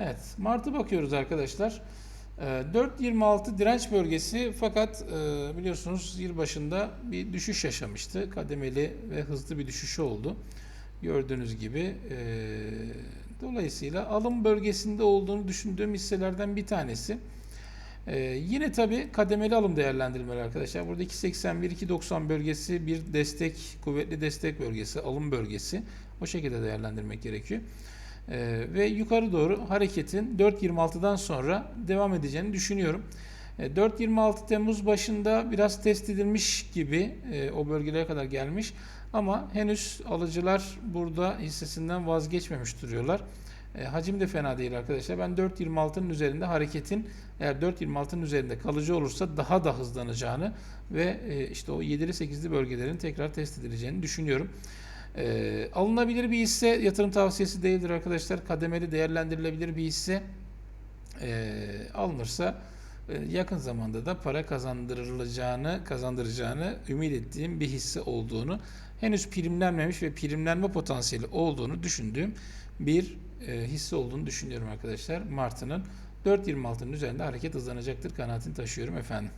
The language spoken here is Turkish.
Evet, Mart'a bakıyoruz arkadaşlar. Ee, 4.26 direnç bölgesi fakat e, biliyorsunuz yıl başında bir düşüş yaşamıştı. Kademeli ve hızlı bir düşüşü oldu. Gördüğünüz gibi. e, Dolayısıyla alım bölgesinde olduğunu düşündüğüm hisselerden bir tanesi. Ee, yine tabi kademeli alım değerlendirmeleri arkadaşlar. Burada 2.81-2.90 bölgesi bir destek, kuvvetli destek bölgesi, alım bölgesi. O şekilde değerlendirmek gerekiyor. Ee, ve yukarı doğru hareketin 4.26'dan sonra devam edeceğini düşünüyorum. E, 4.26 Temmuz başında biraz test edilmiş gibi e, o bölgelere kadar gelmiş ama henüz alıcılar burada hissesinden vazgeçmemiş duruyorlar. E, hacim de fena değil arkadaşlar. Ben 4.26'nın üzerinde hareketin eğer 4.26'nın üzerinde kalıcı olursa daha da hızlanacağını ve e, işte o 7'li 8'li bölgelerin tekrar test edileceğini düşünüyorum. E, alınabilir bir hisse yatırım tavsiyesi değildir arkadaşlar. Kademeli değerlendirilebilir bir hisse e, alınırsa e, yakın zamanda da para kazandırılacağını, kazandıracağını ümit ettiğim bir hisse olduğunu, henüz primlenmemiş ve primlenme potansiyeli olduğunu düşündüğüm bir e, hisse olduğunu düşünüyorum arkadaşlar. Martı'nın 4.26'nın üzerinde hareket hızlanacaktır kanaatini taşıyorum efendim.